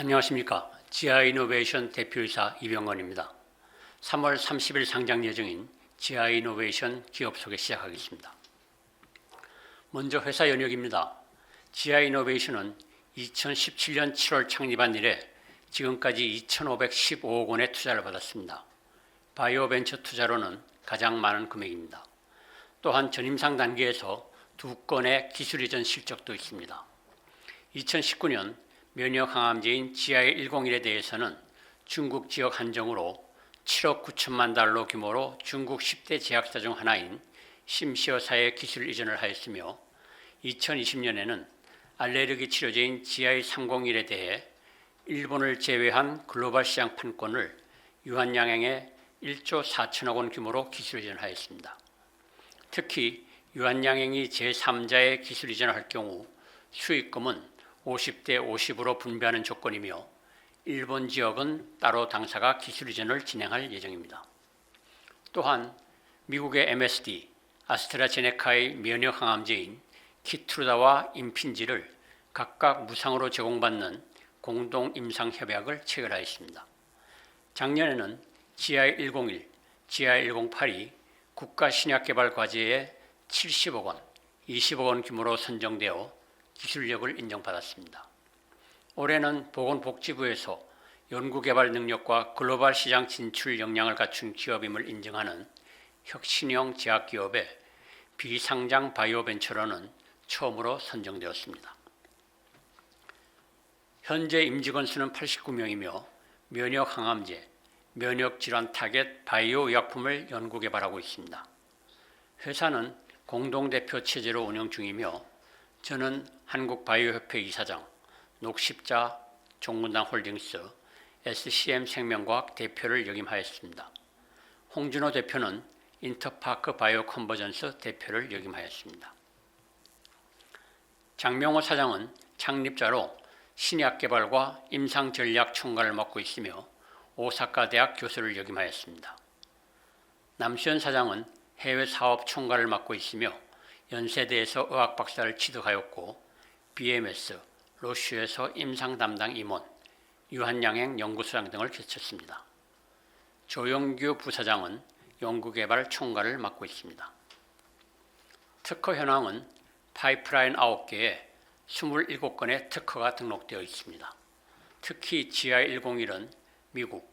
안녕하십니까. 지아이노베이션 대표이사 이병건입니다. 3월 30일 상장 예정인 지아이노베이션 기업 소개 시작하겠습니다. 먼저 회사 연역입니다. 지아이노베이션은 2017년 7월 창립한 이래 지금까지 2,515억 원의 투자를 받았습니다. 바이오 벤처 투자로는 가장 많은 금액입니다. 또한 전임상 단계에서 두 건의 기술 이전 실적도 있습니다. 2019년 면역 항암제인 GI101에 대해서는 중국 지역 한정으로 7억 9천만 달러 규모로 중국 10대 제약사 중 하나인 심시어사의 기술 이전을 하였으며 2020년에는 알레르기 치료제인 GI301에 대해 일본을 제외한 글로벌 시장 판권을 유한양행에 1조 4천억 원 규모로 기술 이전하였습니다. 특히 유한양행이 제3자의 기술 이전을 할 경우 수익금은 50대 50으로 분배하는 조건이며 일본 지역은 따로 당사가 기술 이전을 진행할 예정입니다. 또한 미국의 MSD, 아스트라제네카의 면역 항암제인 키트루다와 임핀지를 각각 무상으로 제공받는 공동 임상 협약을 체결하였습니다. 작년에는 GI101, GI108이 국가 신약 개발 과제에 70억 원, 20억 원 규모로 선정되어 기술력을 인정받았습니다. 올해는 보건복지부에서 연구개발 능력과 글로벌 시장 진출 역량을 갖춘 기업임을 인정하는 혁신형 제약기업의 비상장 바이오벤처로는 처음으로 선정되었습니다. 현재 임직원 수는 89명이며 면역 항암제, 면역 질환 타겟 바이오 의약품을 연구 개발하고 있습니다. 회사는 공동 대표 체제로 운영 중이며 저는 한국바이오협회 이사장, 녹십자 종문당 홀딩스, SCM 생명과학 대표를 역임하였습니다. 홍준호 대표는 인터파크 바이오 컨버전스 대표를 역임하였습니다. 장명호 사장은 창립자로 신약 개발과 임상 전략 총괄을 맡고 있으며 오사카 대학 교수를 역임하였습니다. 남시현 사장은 해외 사업 총괄을 맡고 있으며 연세대에서 의학 박사를 취득하였고 BMS, 로슈에서 임상 담당 임원, 유한양행 연구소장 등을 개쳤습니다. 조영규 부사장은 연구개발 총괄을 맡고 있습니다. 특허 현황은 파이프라인 9개에 27건의 특허가 등록되어 있습니다. 특히 GI101은 미국,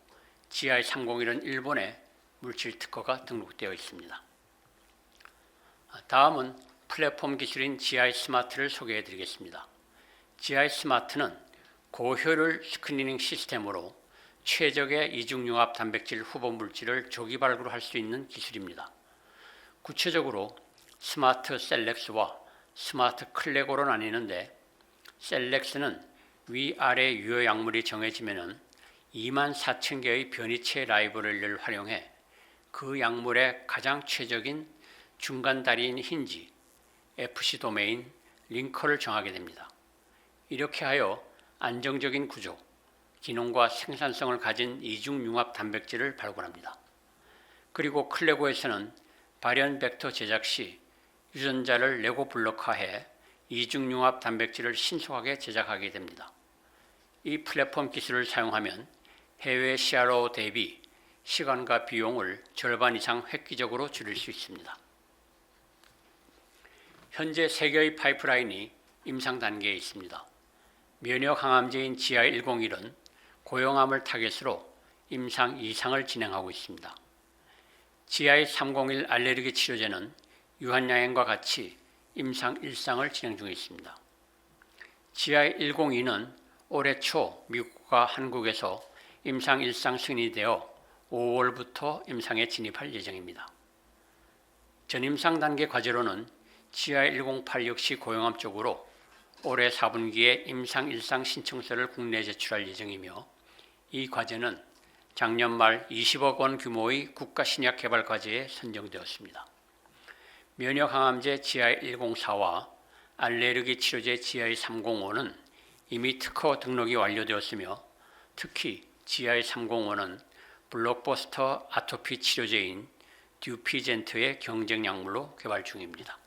GI301은 일본에 물질 특허가 등록되어 있습니다. 다음은 플랫폼 기술인 GI 스마트를 소개해 드리겠습니다. GI 스마트는 고효율 스크리닝 시스템으로 최적의 이중융합 단백질 후보 물질을 조기 발굴할 수 있는 기술입니다. 구체적으로 스마트 셀렉스와 스마트 클레고로 나뉘는데 셀렉스는 위아래 유효 약물이 정해지면 2만 4천 개의 변이체 라이브러리를 활용해 그 약물의 가장 최적인 중간 다리인 힌지, FC 도메인, 링커를 정하게 됩니다. 이렇게 하여 안정적인 구조, 기능과 생산성을 가진 이중 융합 단백질을 발굴합니다. 그리고 클레고에서는 발현 벡터 제작 시 유전자를 레고 블록화해 이중 융합 단백질을 신속하게 제작하게 됩니다. 이 플랫폼 기술을 사용하면 해외 CRO 대비 시간과 비용을 절반 이상 획기적으로 줄일 수 있습니다. 현재 세 개의 파이프라인이 임상 단계에 있습니다. 면역 항암제인 GI101은 고용암을 타겟으로 임상 2상을 진행하고 있습니다. GI301 알레르기 치료제는 유한양행과 같이 임상 1상을 진행 중에 있습니다. GI102는 올해 초 미국과 한국에서 임상 1상 승인되어 5월부터 임상에 진입할 예정입니다. 전임상 단계 과제로는 GI108 역시 고용암 쪽으로 올해 4분기에 임상 1상 신청서를 국내에 제출할 예정이며 이 과제는 작년 말 20억 원 규모의 국가 신약 개발 과제에 선정되었습니다. 면역 항암제 GI104와 알레르기 치료제 GI305는 이미 특허 등록이 완료되었으며 특히 GI305는 블록버스터 아토피 치료제인 듀피젠트의 경쟁 약물로 개발 중입니다.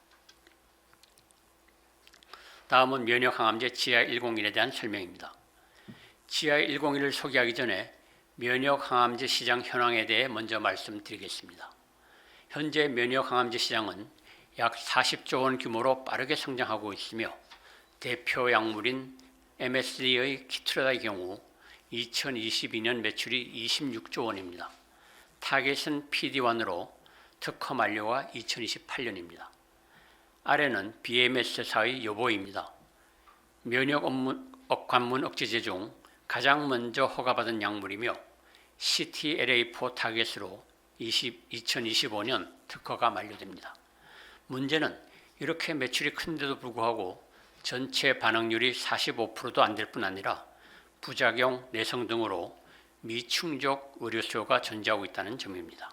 다음은 면역 항암제 GI101에 대한 설명입니다. GI101을 소개하기 전에 면역 항암제 시장 현황에 대해 먼저 말씀드리겠습니다. 현재 면역 항암제 시장은 약 40조 원 규모로 빠르게 성장하고 있으며 대표 약물인 MSD의 키트라다의 경우 2022년 매출이 26조 원입니다. 타겟은 PD1으로 특허 만료가 2028년입니다. 아래는 BMS사의 여보입니다. 면역 업무, 억 관문 억제제 중 가장 먼저 허가받은 약물이며 CTLA4 타겟으로 20, 2025년 특허가 만료됩니다. 문제는 이렇게 매출이 큰데도 불구하고 전체 반응률이 45%도 안 될 뿐 아니라 부작용, 내성 등으로 미충족 의료 수요가 존재하고 있다는 점입니다.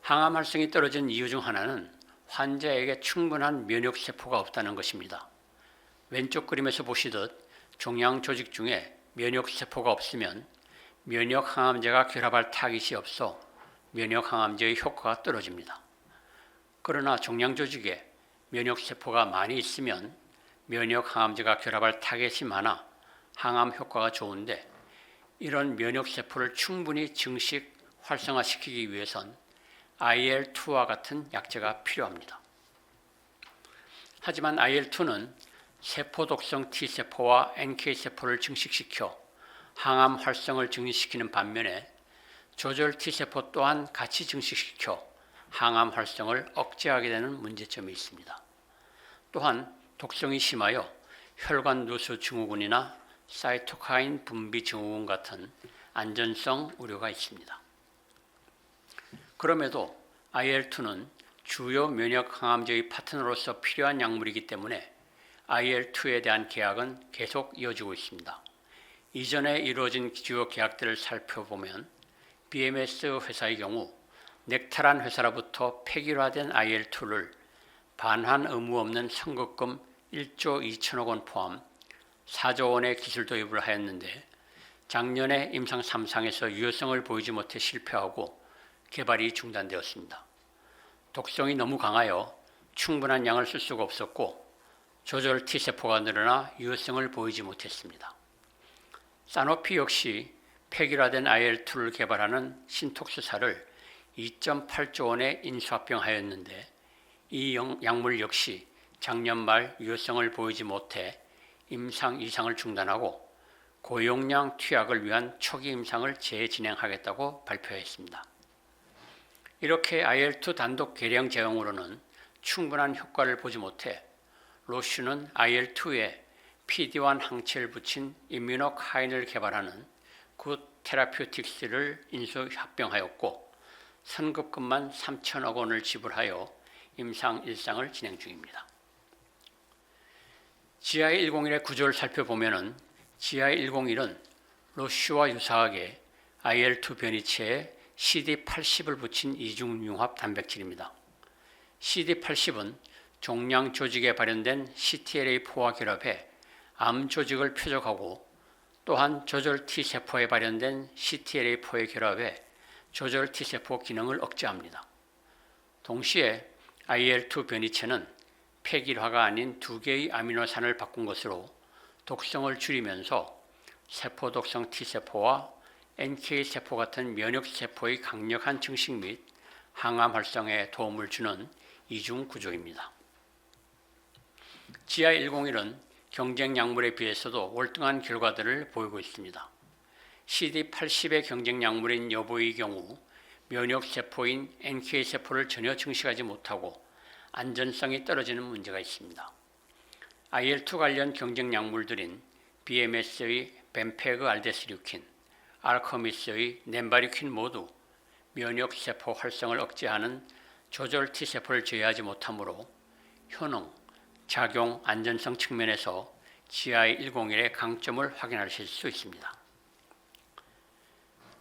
항암 활성이 떨어진 이유 중 하나는 환자에게 충분한 면역 세포가 없다는 것입니다. 왼쪽 그림에서 보시듯 종양 조직 중에 면역 세포가 없으면 면역 항암제가 결합할 타깃이 없어 면역 항암제의 효과가 떨어집니다. 그러나 종양 조직에 면역 세포가 많이 있으면 면역 항암제가 결합할 타겟이 많아 항암 효과가 좋은데 이런 면역 세포를 충분히 증식 활성화시키기 위해선 IL2와 같은 약제가 필요합니다. 하지만 IL2는 세포 독성 T세포와 NK세포를 증식시켜 항암 활성을 증식시키는 반면에 조절 T세포 또한 같이 증식시켜 항암 활성을 억제하게 되는 문제점이 있습니다. 또한 독성이 심하여 혈관 누수 증후군이나 사이토카인 분비 증후군 같은 안전성 우려가 있습니다. 그럼에도 IL2는 주요 면역 항암제의 파트너로서 필요한 약물이기 때문에 IL2에 대한 계약은 계속 이어지고 있습니다. 이전에 이루어진 주요 계약들을 살펴보면 BMS 회사의 경우 넥타란 회사로부터 폐기화된 IL2를 반환 의무 없는 선급금 1조 2천억 원 포함 4조 원의 기술 도입을 하였는데 작년에 임상 3상에서 유효성을 보이지 못해 실패하고 개발이 중단되었습니다. 독성이 너무 강하여 충분한 양을 쓸 수가 없었고 조절 T세포가 늘어나 유효성을 보이지 못했습니다. 사노피 역시 폐기화된 IL2를 개발하는 신톡스사를 2.8조 원에 인수합병하였는데 이 약물 역시 작년 말 유효성을 보이지 못해 임상 이상을 중단하고 고용량 투약을 위한 초기 임상을 재진행하겠다고 발표했습니다. 이렇게 IL2 단독 계량 제형으로는 충분한 효과를 보지 못해 로슈는 IL2에 PD1 항체를 붙인 이뮤노카인을 개발하는 굿 테라퓨틱스를 인수 합병하였고 선급금만 3천억 원을 지불하여 임상 일상을 진행 중입니다. GI101의 구조를 살펴보면 GI101은 로슈와 유사하게 IL2 변이체에 CD80을 붙인 이중융합 단백질입니다. CD80은 종양 조직에 발현된 CTLA4와 결합해 암 조직을 표적하고 또한 조절 T세포에 발현된 CTLA4에 결합해 조절 T세포 기능을 억제합니다. 동시에 IL2 변이체는 폐길화가 아닌 두 개의 아미노산을 바꾼 것으로 독성을 줄이면서 세포 독성 T세포와 NK세포 같은 면역 세포의 강력한 증식 및 항암 활성에 도움을 주는 이중 구조입니다. GI101은 경쟁 약물에 비해서도 월등한 결과들을 보이고 있습니다. CD80의 경쟁 약물인 여보의 경우 면역 세포인 NK세포를 전혀 증식하지 못하고 안전성이 떨어지는 문제가 있습니다. IL2 관련 경쟁 약물들인 BMS의 벤페그 알데스류킨, 알커미스의 넴바리퀸 모두 면역 세포 활성을 억제하는 조절 T세포를 제어하지 못하므로 효능, 작용, 안전성 측면에서 GI101의 강점을 확인하실 수 있습니다.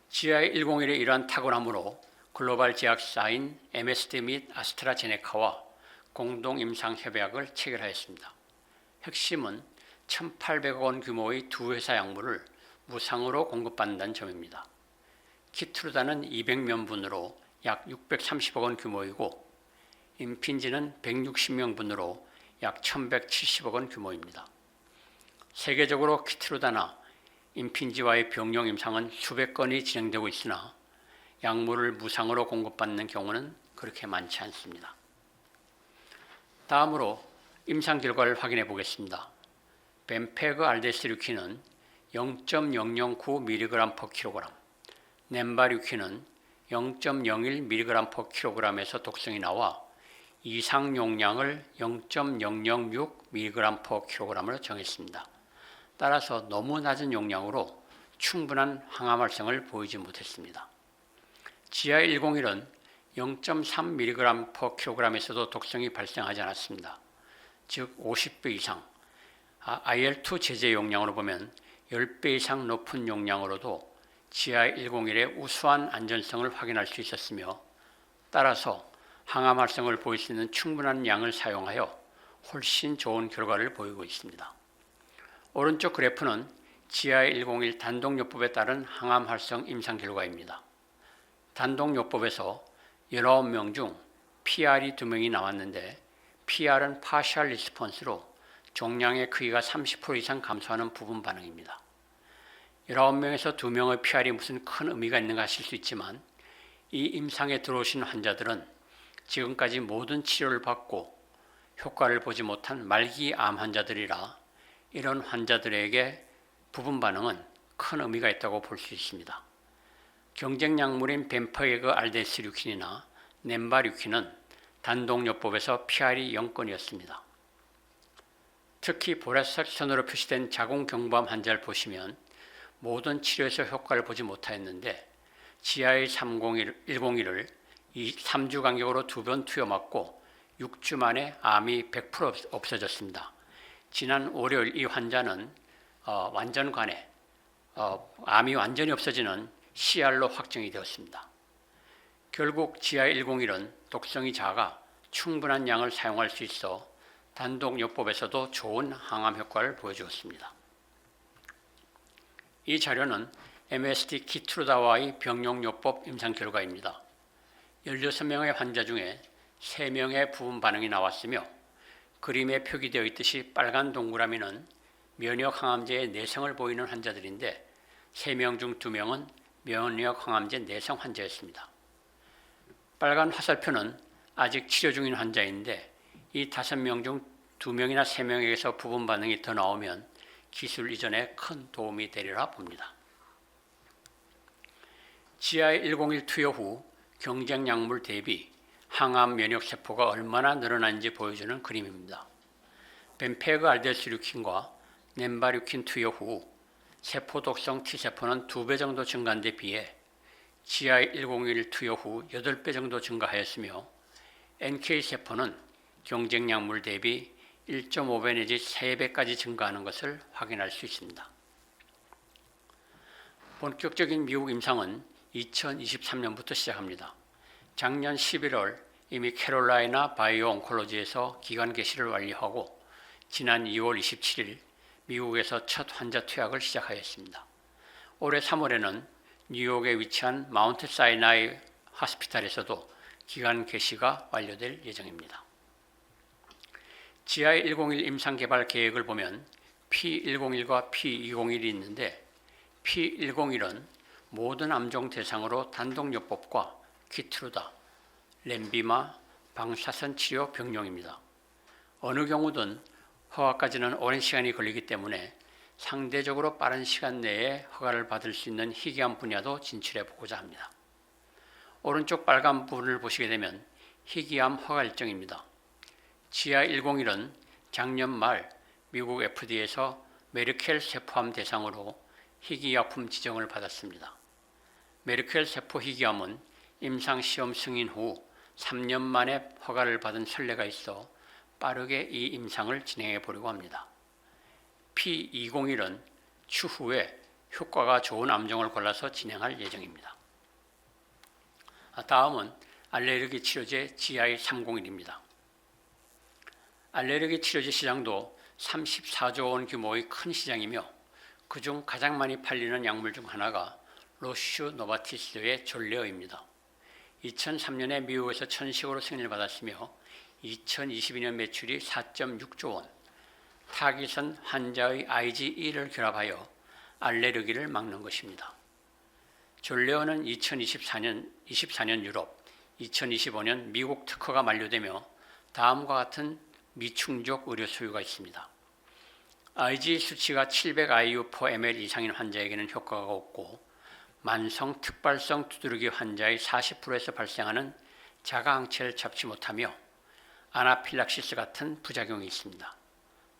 GI101의 이러한 탁월함으로 글로벌 제약사인 MSD 및 아스트라제네카와 공동 임상 협약을 체결하였습니다. 핵심은 1,800억 원 규모의 두 회사 약물을 무상으로 공급받는다는 점입니다. 키트루다는 200명분으로 약 630억 원 규모이고 임핀지는 160명분으로 약 1,170억 원 규모입니다. 세계적으로 키트루다나 임핀지와의 병용 임상은 수백 건이 진행되고 있으나 약물을 무상으로 공급받는 경우는 그렇게 많지 않습니다. 다음으로 임상 결과를 확인해 보겠습니다. 벤페그 알데스류킨은 0.009mg/kg, nem바류킨은 0.01mg/kg에서 독성이 나와 이상 용량을 0.006mg/kg으로 정했습니다. 따라서 너무 낮은 용량으로 충분한 항암 활성을 보이지 못했습니다. 지하 101은 0.3mg/kg에서도 독성이 발생하지 않았습니다. 즉 50배 이상 IL2 제제 용량으로 보면 10배 이상 높은 용량으로도 지하 101의 우수한 안전성을 확인할 수 있었으며 따라서 항암 활성을 보일 수 있는 충분한 양을 사용하여 훨씬 좋은 결과를 보이고 있습니다. 오른쪽 그래프는 지하 101 단독요법에 따른 항암 활성 임상 결과입니다. 단독요법에서 19명 중 PR이 2명이 나왔는데 PR은 파셜 리스폰스로 종양의 크기가 30% 이상 감소하는 부분 반응입니다. 19명에서 2명의 PR이 무슨 큰 의미가 있는가 하실 수 있지만 이 임상에 들어오신 환자들은 지금까지 모든 치료를 받고 효과를 보지 못한 말기 암 환자들이라 이런 환자들에게 부분 반응은 큰 의미가 있다고 볼 수 있습니다. 경쟁 약물인 벤퍼에그 알데스류킨이나 nem바류킨은 단독요법에서 PR이 0건이었습니다. 특히 보라색 선으로 표시된 자궁 경부암 환자를 보시면 모든 치료에서 효과를 보지 못하였는데 GI 301을 3주 간격으로 두 번 투여 맞고 6주 만에 암이 100% 없어졌습니다. 지난 월요일 이 환자는 어, 완전관에 어, 암이 완전히 없어지는 CR로 확정이 되었습니다. 결국 지하 101은 독성이 작아 충분한 양을 사용할 수 있어 단독요법에서도 좋은 항암 효과를 보여주었습니다. 이 자료는 MSD 키트루다와의 병용요법 임상 결과입니다. 16명의 환자 중에 3명의 부분 반응이 나왔으며 그림에 표기되어 있듯이 빨간 동그라미는 면역 항암제의 내성을 보이는 환자들인데 3명 중 2명은 면역 항암제 내성 환자였습니다. 빨간 화살표는 아직 치료 중인 환자인데 이 5명 중 2명이나 3명에게서 부분 반응이 더 나오면 기술 이전에 큰 도움이 되리라 봅니다. GI 101 투여 후 경쟁 약물 대비 항암 면역 세포가 얼마나 늘어난지 보여주는 그림입니다. 벤페그 알데스류킨과 nem바류킨 투여 후 세포 독성 T세포는 2배 정도 증가한 데 비해 GI101 투여 후 8배 정도 증가하였으며 NK세포는 경쟁 약물 대비 1.5배 내지 3배까지 증가하는 것을 확인할 수 있습니다. 본격적인 미국 임상은 2023년부터 시작합니다. 작년 11월 이미 캐롤라이나 바이오 온콜로지에서 기관 개시를 완료하고 지난 2월 27일 미국에서 첫 환자 투약을 시작하였습니다. 올해 3월에는 뉴욕에 위치한 마운트 사이나이 하스피탈에서도 기관 개시가 완료될 예정입니다. GI 101 임상 개발 계획을 보면 P101과 P201이 있는데 P101은 모든 암종 대상으로 단독요법과 키트루다, 렘비마, 방사선 치료 병용입니다. 어느 경우든 허가까지는 오랜 시간이 걸리기 때문에 상대적으로 빠른 시간 내에 허가를 받을 수 있는 희귀암 분야도 진출해 보고자 합니다. 오른쪽 빨간 부분을 보시게 되면 희귀암 허가 일정입니다. 지하 101은 작년 말 미국 FDA에서 메르켈 세포암 대상으로 희귀약품 지정을 받았습니다. 메르켈 세포 희귀암은 임상 시험 승인 후 3년 만에 허가를 받은 선례가 있어 빠르게 이 임상을 진행해 보려고 합니다. P201은 추후에 효과가 좋은 암종을 골라서 진행할 예정입니다. 아, 다음은 알레르기 치료제 GI301입니다. 알레르기 치료제 시장도 34조 원 규모의 큰 시장이며 그중 가장 많이 팔리는 약물 중 하나가 로슈 노바티스의 졸레어입니다. 2003년에 미국에서 천식으로 승인을 받았으며 2022년 매출이 4.6조 원, 타깃은 환자의 IgE를 결합하여 알레르기를 막는 것입니다. 졸레오는 2024년 24년 유럽, 2025년 미국 특허가 만료되며 다음과 같은 미충족 의료 소유가 있습니다. IG 수치가 700 IU per ml 이상인 환자에게는 효과가 없고 만성 특발성 두드러기 환자의 40%에서 발생하는 자가항체를 잡지 못하며 아나필락시스 같은 부작용이 있습니다.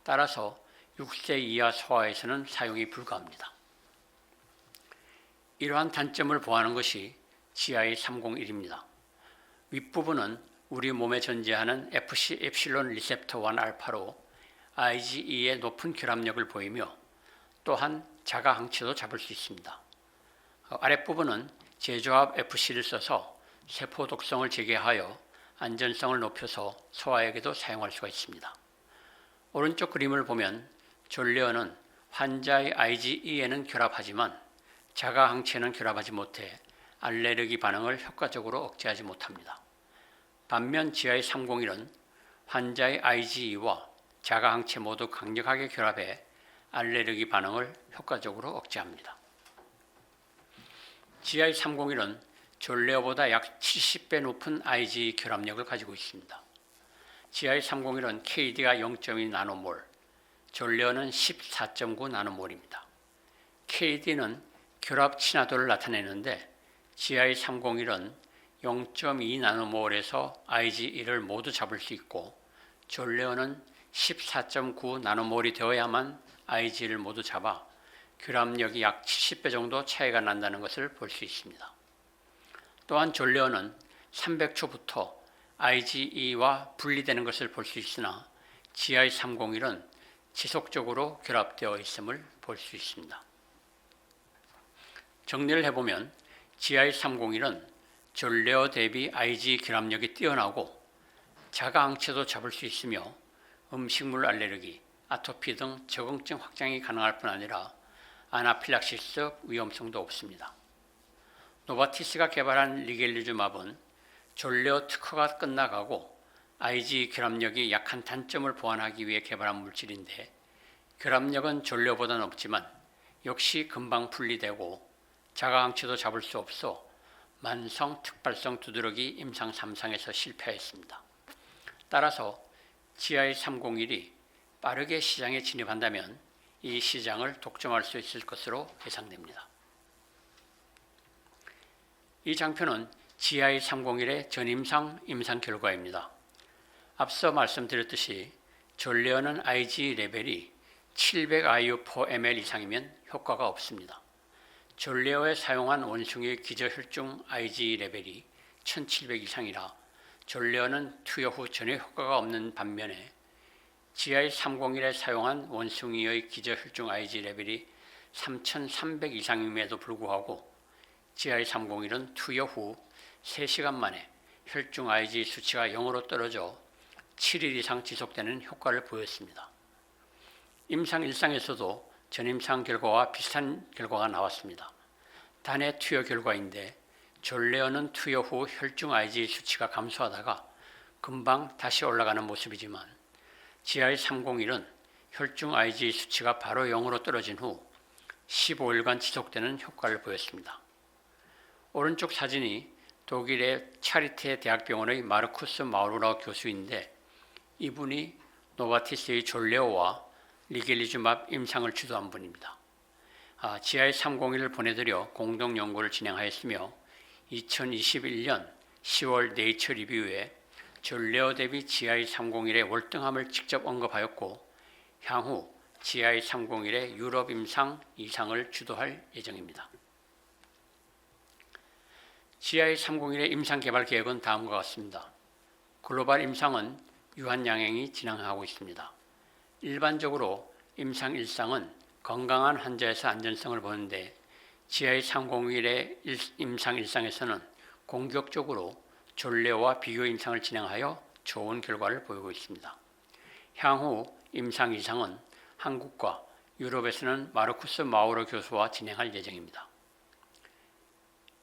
따라서 6세 이하 소아에서는 사용이 불가합니다. 이러한 단점을 보완하는 것이 GI 301입니다. 윗부분은 우리 몸에 존재하는 FC 엡실론 리셉터 1 알파로 IgE의 높은 결합력을 보이며 또한 자가 항체도 잡을 수 있습니다. 어, 아랫부분은 제조합 FC를 써서 세포 독성을 제거하여 안전성을 높여서 소아에게도 사용할 수가 있습니다. 오른쪽 그림을 보면 졸레어는 환자의 IgE에는 결합하지만 자가 항체는 결합하지 못해 알레르기 반응을 효과적으로 억제하지 못합니다. 반면 GI301은 환자의 IgE와 자가 항체 모두 강력하게 결합해 알레르기 반응을 효과적으로 억제합니다. GI301은 졸레어보다 약 70배 높은 IgE 결합력을 가지고 있습니다. GI301은 KD가 0.2 나노몰, 졸레어는 14.9 나노몰입니다. KD는 결합 친화도를 나타내는데 GI301은 0.2 나노몰에서 IgE를 모두 잡을 수 있고 졸레어는 14.9 나노몰이 되어야만 IgE를 모두 잡아 결합력이 약 70배 정도 차이가 난다는 것을 볼 수 있습니다. 또한 졸레어는 300초부터 IgE와 분리되는 것을 볼 수 있으나 GI301은 지속적으로 결합되어 있음을 볼 수 있습니다. 정리를 해보면 GI301은 졸레어 대비 IG 결합력이 뛰어나고 자가항체도 잡을 수 있으며 음식물 알레르기, 아토피 등 적응증 확장이 가능할 뿐 아니라 아나필락시스 위험성도 없습니다. 노바티스가 개발한 리겔리주맙은 졸레어 특허가 끝나가고 IG 결합력이 약한 단점을 보완하기 위해 개발한 물질인데 결합력은 졸레어보다 높지만 역시 금방 분리되고 자가항체도 잡을 수 없어 만성 특발성 두드러기 임상 3상에서 실패했습니다. 따라서 GI301이 빠르게 시장에 진입한다면 이 시장을 독점할 수 있을 것으로 예상됩니다. 이 장표는 GI301의 전임상 임상 결과입니다. 앞서 말씀드렸듯이 전례어는 IG 레벨이 700 IU per ml 이상이면 효과가 없습니다. 전례어에 사용한 원숭이의 기저혈중 IG 레벨이 1700 이상이라 전례어는 투여 후 전혀 효과가 없는 반면에 GI301에 사용한 원숭이의 기저혈중 IG 레벨이 3300 이상임에도 불구하고 GI301은 투여 후 3시간 만에 혈중 IG 수치가 0으로 떨어져 7일 이상 지속되는 효과를 보였습니다. 임상 1상에서도 전임상 결과와 비슷한 결과가 나왔습니다. 단의 투여 결과인데 졸레어는 투여 후 혈중 IG 수치가 감소하다가 금방 다시 올라가는 모습이지만 GI301은 혈중 IG 수치가 바로 0으로 떨어진 후 15일간 지속되는 효과를 보였습니다. 오른쪽 사진이 독일의 차리테 대학병원의 마르쿠스 마우로라 교수인데 이분이 노바티스의 졸레오와 리겔리즈맙 임상을 주도한 분입니다. 아, GI301을 보내드려 공동 연구를 진행하였으며 2021년 10월 네이처 리뷰에 졸레오 대비 GI301의 월등함을 직접 언급하였고 향후 GI301의 유럽 임상 이상을 주도할 예정입니다. GI301의 임상 개발 계획은 다음과 같습니다. 글로벌 임상은 유한양행이 진행하고 있습니다. 일반적으로 임상 1상은 건강한 환자에서 안전성을 보는데 GI301의 임상 1상에서는 공격적으로 졸레와 비교 임상을 진행하여 좋은 결과를 보이고 있습니다. 향후 임상 2상은 한국과 유럽에서는 마르쿠스 마우로 교수와 진행할 예정입니다.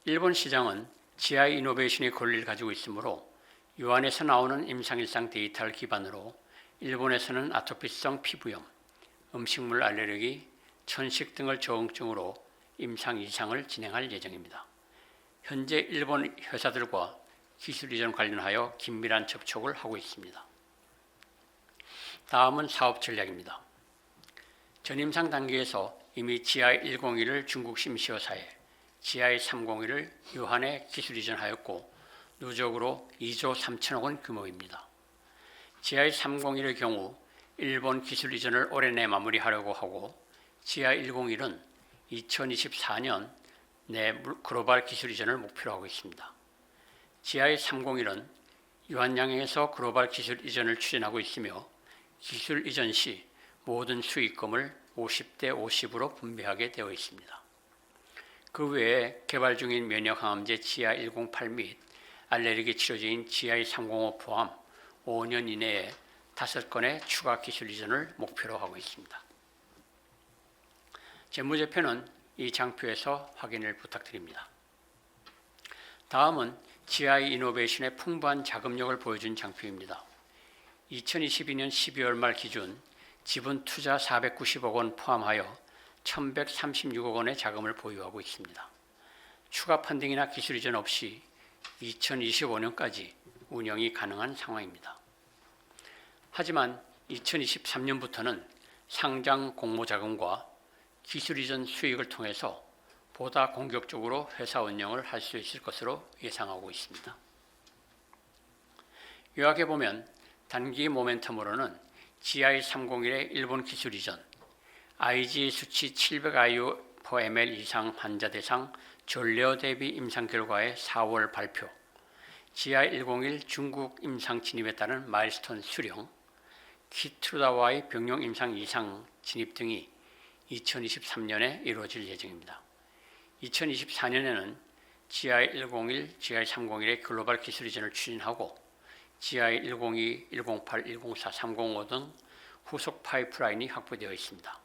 일본 시장은 GI 이노베이션의 권리를 가지고 있으므로 유한에서 나오는 임상일상 데이터를 기반으로 일본에서는 아토피성 피부염, 음식물 알레르기, 천식 등을 저응증으로 임상 이상을 진행할 예정입니다. 현재 일본 회사들과 기술 이전 관련하여 긴밀한 접촉을 하고 있습니다. 다음은 사업 전략입니다. 전임상 단계에서 이미 GI101을 중국 심시어사에 GI301을 유한에 기술 이전하였고 누적으로 2조 3천억 원 규모입니다. GI301의 경우 일본 기술 이전을 올해 내 마무리하려고 하고 GI101은 2024년 내 물- 글로벌 기술 이전을 목표로 하고 있습니다. GI301은 유한양에서 글로벌 기술 이전을 추진하고 있으며 기술 이전 시 모든 수익금을 50대 50으로 분배하게 되어 있습니다. 그 외에 개발 중인 면역 항암제 GI108 및 알레르기 치료제인 GI305 포함 5년 이내에 5건의 추가 기술 이전을 목표로 하고 있습니다. 재무제표는 이 장표에서 확인을 부탁드립니다. 다음은 GI 이노베이션의 풍부한 자금력을 보여준 장표입니다. 2022년 12월 말 기준 지분 투자 490억 원 포함하여 1,136억 원의 자금을 보유하고 있습니다. 추가 펀딩이나 기술 이전 없이 2025년까지 운영이 가능한 상황입니다. 하지만 2023년부터는 상장 공모 자금과 기술 이전 수익을 통해서 보다 공격적으로 회사 운영을 할 수 있을 것으로 예상하고 있습니다. 요약해 보면 단기 모멘텀으로는 GI301의 일본 기술 이전, IG 수치 700IU per ml 이상 환자 대상 전례어 대비 임상 결과의 4월 발표, GI101 중국 임상 진입에 따른 마일스톤 수령, 키트루다와의 병용 임상 이상 진입 등이 2023년에 이루어질 예정입니다. 2024년에는 GI101, GI301의 글로벌 기술 이전을 추진하고 GI102, 108, 104, 305 등 후속 파이프라인이 확보되어 있습니다.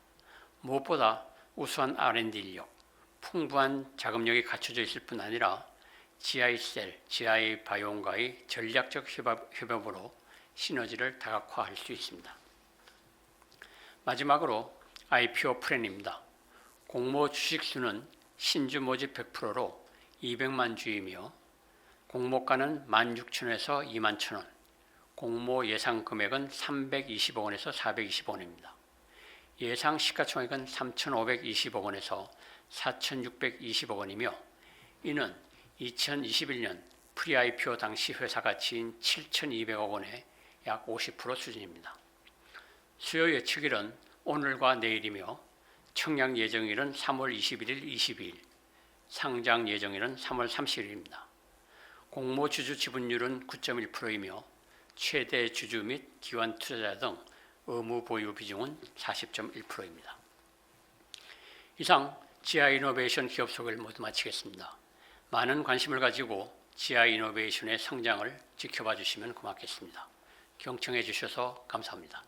무엇보다 우수한 R&D 인력, 풍부한 자금력이 갖춰져 있을 뿐 아니라 GI셀, GI바이온과의 전략적 협업, 협업으로 시너지를 다각화할 수 있습니다. 마지막으로 IPO 플랜입니다. 공모 주식 수는 신주 모집 100%로 200만 주이며 공모가는 16,000원에서 21,000원, 공모 예상 금액은 320억 원에서 420억 원입니다. 예상 시가총액은 3,520억 원에서 4,620억 원이며 이는 2021년 프리-IPO 당시 회사 가치인 7,200억 원의 약 50% 수준입니다. 수요 예측일은 오늘과 내일이며 청약 예정일은 3월 21일, 22일, 상장 예정일은 3월 30일입니다. 공모 주주 지분율은 9.1%이며 최대 주주 및 기관 투자자 등 의무 보유 비중은 40.1%입니다. 이상 GI 이노베이션 기업 소개를 모두 마치겠습니다. 많은 관심을 가지고 GI 이노베이션의 성장을 지켜봐 주시면 고맙겠습니다. 경청해 주셔서 감사합니다.